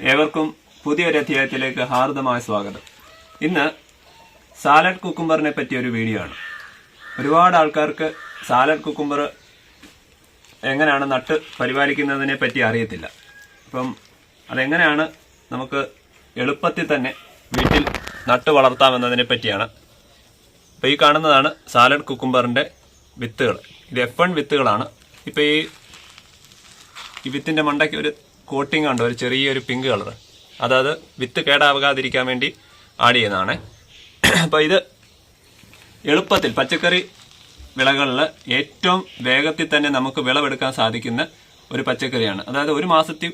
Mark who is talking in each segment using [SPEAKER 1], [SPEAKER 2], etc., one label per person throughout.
[SPEAKER 1] ഏവർക്കും പുതിയൊരു അധ്യായത്തിലേക്ക് ഹാർദമായ സ്വാഗതം. ഇന്ന് സാലഡ് കുക്കുംബറിനെ പറ്റിയ ഒരു വീഡിയോ ആണ്. ഒരുപാട് ആൾക്കാർക്ക് സാലഡ് കുക്കുംബർ എങ്ങനെയാണ് നട്ട് പരിപാലിക്കുന്നതിനെ പറ്റി അറിയത്തില്ല. അപ്പം അതെങ്ങനെയാണ് നമുക്ക് എളുപ്പത്തിൽ തന്നെ വീട്ടിൽ നട്ട് വളർത്താമെന്നതിനെ പറ്റിയാണ്. അപ്പോൾ ഈ കാണുന്നതാണ് സാലഡ് കുക്കുംബറിന്റെ വിത്തുകൾ. ഇത് എഫ് വിത്തുകളാണ്. ഇപ്പോൾ ഈ ഈ വിത്തിന്റെ മണ്ടയ്ക്ക് ഒരു കോട്ടിംഗ് ഉണ്ട് ഒരു ചെറിയൊരു പിങ്ക് കളർ അതായത് വിത്ത് കേടാകാതിരിക്കാൻ വേണ്ടി ആഡ് ചെയ്യുന്നതാണ്. അപ്പോൾ ഇത് എളുപ്പത്തിൽ പച്ചക്കറി വിളകളിൽ ഏറ്റവും വേഗത്തിൽ തന്നെ നമുക്ക് വിളവെടുക്കാൻ സാധിക്കുന്ന ഒരു പച്ചക്കറിയാണ്. അതായത് ഒരു മാസത്തിൽ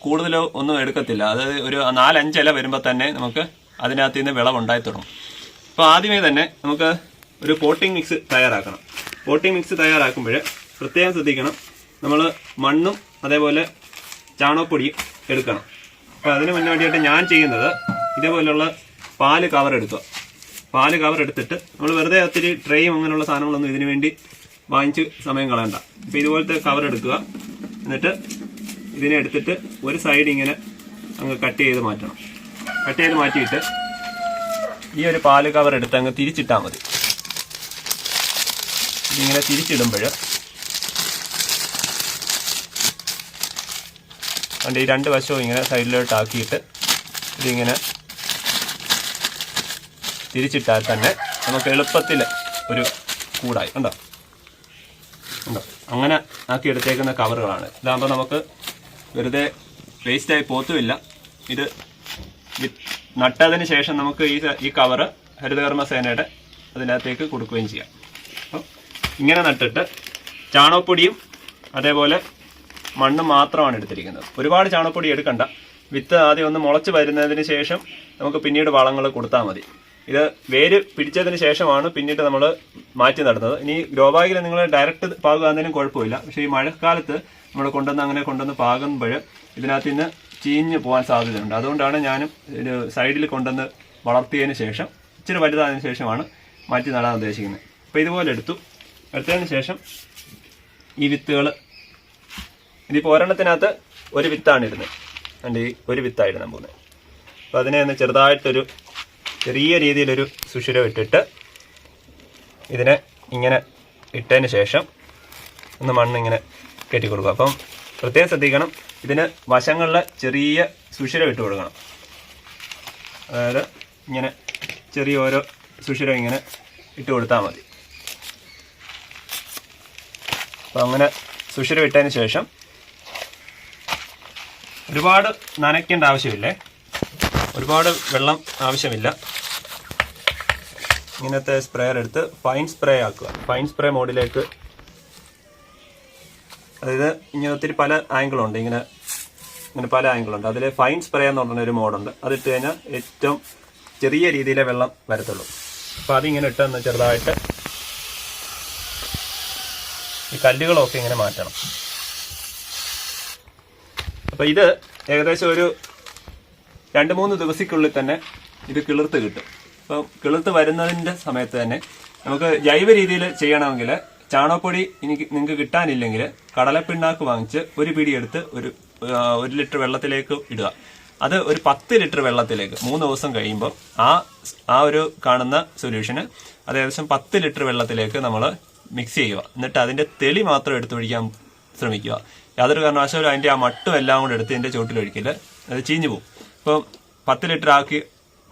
[SPEAKER 1] കൂടുതലോ ഒന്നും എടുക്കത്തില്ല. അതായത് ഒരു നാലഞ്ച് വരുമ്പോൾ തന്നെ നമുക്ക് അതിനകത്ത് നിന്ന് വിളവുണ്ടായി അപ്പോൾ ആദ്യമേ തന്നെ നമുക്ക് ഒരു പോട്ടിംഗ് മിക്സ് തയ്യാറാക്കണം. പോട്ടിംഗ് മിക്സ് തയ്യാറാക്കുമ്പോൾ പ്രത്യേകം ശ്രദ്ധിക്കണം. നമ്മൾ മണ്ണും അതേപോലെ ചാണകപ്പൊടിയും എടുക്കണം. അപ്പോൾ അതിന് മുന്നോടിയായിട്ട് ഞാൻ ചെയ്യുന്നത് ഇതേപോലെയുള്ള പാൽ കവർ എടുക്കുക. പാൽ കവർ എടുത്തിട്ട് നമ്മൾ വെറുതെ ഒത്തിരി ട്രെയും അങ്ങനെയുള്ള സാധനങ്ങളൊന്നും ഇതിനു വേണ്ടി വാങ്ങിച്ച് സമയം കളയണ്ട. അപ്പോൾ ഇതുപോലത്തെ കവർ എടുക്കുക. എന്നിട്ട് ഇതിനെ എടുത്തിട്ട് ഒരു സൈഡ് ഇങ്ങനെ അങ്ങ് കട്ട് ചെയ്ത് മാറ്റണം. കട്ട് ചെയ്ത് മാറ്റിയിട്ട് ഈ ഒരു പാൽ കവർ എടുത്ത് അങ്ങ് തിരിച്ചിട്ടാൽ മതി. ഇതിങ്ങനെ തിരിച്ചിടുമ്പോൾ അതുകൊണ്ട് ഈ രണ്ട് വശവും ഇങ്ങനെ സൈഡിലോട്ട് ആക്കിയിട്ട് ഇതിങ്ങനെ തിരിച്ചിട്ടാൽ തന്നെ നമുക്ക് എളുപ്പത്തിൽ ഒരു കൂടായി. ഉണ്ടോ ഉണ്ടോ അങ്ങനെ ആക്കി എടുത്തേക്കുന്ന കവറുകളാണ്. ഇതാകുമ്പോൾ നമുക്ക് വെറുതെ വേസ്റ്റായി പോത്തുമില്ല. ഇത് നട്ടതിന് ശേഷം നമുക്ക് ഈ ഈ കവറ് ഹരിതകർമ്മ സേനയുടെ അതിനകത്തേക്ക് കൊടുക്കുകയും ചെയ്യാം. അപ്പം ഇങ്ങനെ നട്ടിട്ട് ചാണകപ്പൊടിയും അതേപോലെ മണ്ണ് മാത്രമാണ് എടുത്തിരിക്കുന്നത്. ഒരുപാട് ചാണകപ്പൊടി എടുക്കണ്ട. വിത്ത് ആദ്യം ഒന്ന് മുളച്ച് വരുന്നതിന് ശേഷം നമുക്ക് പിന്നീട് വളങ്ങൾ കൊടുത്താൽ മതി. ഇത് വേര് പിടിച്ചതിന് ശേഷമാണ് പിന്നീട് നമ്മൾ മാറ്റി നടുന്നത്. ഇനി ഗ്രോ ബാഗിൽ നിങ്ങൾ ഡയറക്റ്റ് പാകുകയാണെങ്കിലും കുഴപ്പമില്ല. പക്ഷേ ഈ മഴക്കാലത്ത് നമ്മൾ കൊണ്ടുവന്ന് അങ്ങനെ കൊണ്ടുവന്ന് പാകുമ്പോൾ ഇതിനകത്ത് നിന്ന് ചീഞ്ഞ് പോകാൻ സാധ്യതയുണ്ട്. അതുകൊണ്ടാണ് ഞാനും ഒരു സൈഡിൽ കൊണ്ടുവന്ന് വളർത്തിയതിന് ശേഷം ഇച്ചിരി വലുതായതിന് ശേഷമാണ് മാറ്റി നടാൻ ഉദ്ദേശിക്കുന്നത്. അപ്പോൾ ഇതുപോലെ എടുത്തു. എടുത്തതിന് ശേഷം ഈ വിത്തുകൾ ഇതിപ്പോൾ ഒരെണ്ണത്തിനകത്ത് ഒരു വിത്താണ് ഇടുന്നത്. അതിന്റെ ഒരു വിത്തായിരുന്നു പോകുന്നത്. അപ്പോൾ അതിനെ ഒന്ന് ചെറുതായിട്ടൊരു ചെറിയ രീതിയിലൊരു സുഷിരം ഇട്ടിട്ട് ഇതിനെ ഇങ്ങനെ ഇട്ടതിന് ശേഷം ഒന്ന് മണ്ണ് ഇങ്ങനെ അപ്പം പ്രത്യേകം ശ്രദ്ധിക്കണം ഇതിന് വശങ്ങളിൽ ചെറിയ സുഷിരം ഇട്ട് കൊടുക്കണം. അതായത് ഇങ്ങനെ ചെറിയ ഓരോ സുഷിരം ഇങ്ങനെ ഇട്ട് കൊടുത്താൽ മതി. അപ്പം അങ്ങനെ സുഷിരം ഇട്ടതിന് ശേഷം ഒരുപാട് നനയ്ക്കേണ്ട ആവശ്യമില്ലേ. ഒരുപാട് വെള്ളം ആവശ്യമില്ല. ഇങ്ങനത്തെ സ്പ്രേയർ എടുത്ത് ഫൈൻ സ്പ്രേ ആക്കുക. ഫൈൻ സ്പ്രേ മോഡിലേക്ക്. അതായത് ഇങ്ങനെ ഒത്തിരി പല ആംഗിളുണ്ട് ഇങ്ങനെ ഇങ്ങനെ പല ആംഗിളുണ്ട് അതിൽ ഫൈൻ സ്പ്രേ എന്ന് പറഞ്ഞ ഒരു മോഡുണ്ട് അതിട്ട് കഴിഞ്ഞാൽ ഏറ്റവും ചെറിയ രീതിയിലെ വെള്ളം വരത്തുള്ളൂ. അപ്പോൾ അതിങ്ങനെ ഇട്ടെന്ന് ചെറുതായിട്ട് ഈ കല്ലുകളൊക്കെ ഇങ്ങനെ മാറ്റണം. അപ്പോൾ ഇത് ഏകദേശം ഒരു രണ്ട് മൂന്ന് ദിവസക്കുള്ളിൽ തന്നെ ഇത് കിളിർത്ത് കിട്ടും. അപ്പം കിളിർത്ത് വരുന്നതിന്റെ സമയത്ത് തന്നെ നമുക്ക് ജൈവ രീതിയിൽ ചെയ്യണമെങ്കിൽ ചാണകപ്പൊടി എനിക്ക് നിങ്ങൾക്ക് കിട്ടാനില്ലെങ്കിൽ കടലപ്പിണ്ണാക്ക് വാങ്ങിച്ച് ഒരു പിടി എടുത്ത് ഒരു ഒരു ലിറ്റർ വെള്ളത്തിലേക്ക് ഇടുക. അത് ഒരു പത്ത് ലിറ്റർ വെള്ളത്തിലേക്ക് മൂന്ന് ദിവസം കഴിയുമ്പോൾ ആ ആ ഒരു കാണുന്ന സൊല്യൂഷന് അത് ഏകദേശം പത്ത് ലിറ്റർ വെള്ളത്തിലേക്ക് നമ്മൾ മിക്സ് ചെയ്യുക. എന്നിട്ട് അതിന്റെ തെളി മാത്രം എടുത്തൊഴിക്കാൻ ശ്രമിക്കുക. യാതൊരു കാരണവശാലും അതിന്റെ ആ മട്ടും എല്ലാം കൂടെ എടുത്ത് ഇതിന്റെ ഒഴിക്കില്ല. അത് ചീഞ്ഞു പോകും. അപ്പം പത്ത് ലിറ്റർ ആക്കി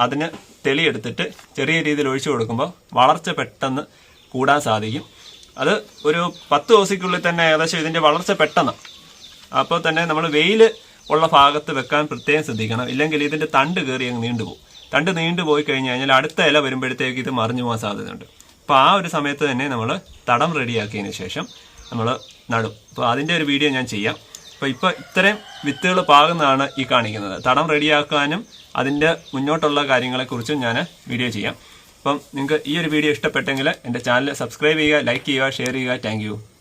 [SPEAKER 1] അതിന് തെളിയെടുത്തിട്ട് ചെറിയ രീതിയിൽ ഒഴിച്ചു കൊടുക്കുമ്പോൾ വളർച്ച പെട്ടെന്ന് കൂടാൻ സാധിക്കും. അത് ഒരു പത്ത് ദിവസക്കുള്ളിൽ തന്നെ ഏകദേശം ഇതിന്റെ വളർച്ച പെട്ടെന്ന്. അപ്പോൾ തന്നെ നമ്മൾ വെയിൽ ഉള്ള ഭാഗത്ത് വെക്കാൻ പ്രത്യേകം ശ്രദ്ധിക്കണം. ഇല്ലെങ്കിൽ ഇതിന്റെ തണ്ട് കയറി അങ്ങ് നീണ്ടുപോകും തണ്ട് നീണ്ടു പോയി കഴിഞ്ഞ് കഴിഞ്ഞാൽ അടുത്ത ഇല വരുമ്പോഴത്തേക്ക് ഇത് മറിഞ്ഞു പോകാൻ സാധ്യതയുണ്ട്. അപ്പോൾ ആ ഒരു സമയത്ത് തന്നെ നമ്മൾ തടം റെഡിയാക്കിയതിന് ശേഷം നമ്മൾ നടും. അപ്പോൾ അതിന്റെ ഒരു വീഡിയോ ഞാൻ ചെയ്യാം. അപ്പോൾ ഇപ്പോൾ ഇത്രയും വിത്തുകൾ പാകുന്നതാണ് ഈ കാണിക്കുന്നത്. തടം റെഡിയാക്കാനും അതിന്റെ മുന്നോട്ടുള്ള കാര്യങ്ങളെക്കുറിച്ചും ഞാൻ വീഡിയോ ചെയ്യാം. അപ്പം നിങ്ങൾക്ക് ഈ ഒരു വീഡിയോ ഇഷ്ടപ്പെട്ടെങ്കിൽ എന്റെ ചാനൽ സബ്സ്ക്രൈബ് ചെയ്യുക ലൈക്ക് ചെയ്യുക ഷെയർ ചെയ്യുക. താങ്ക്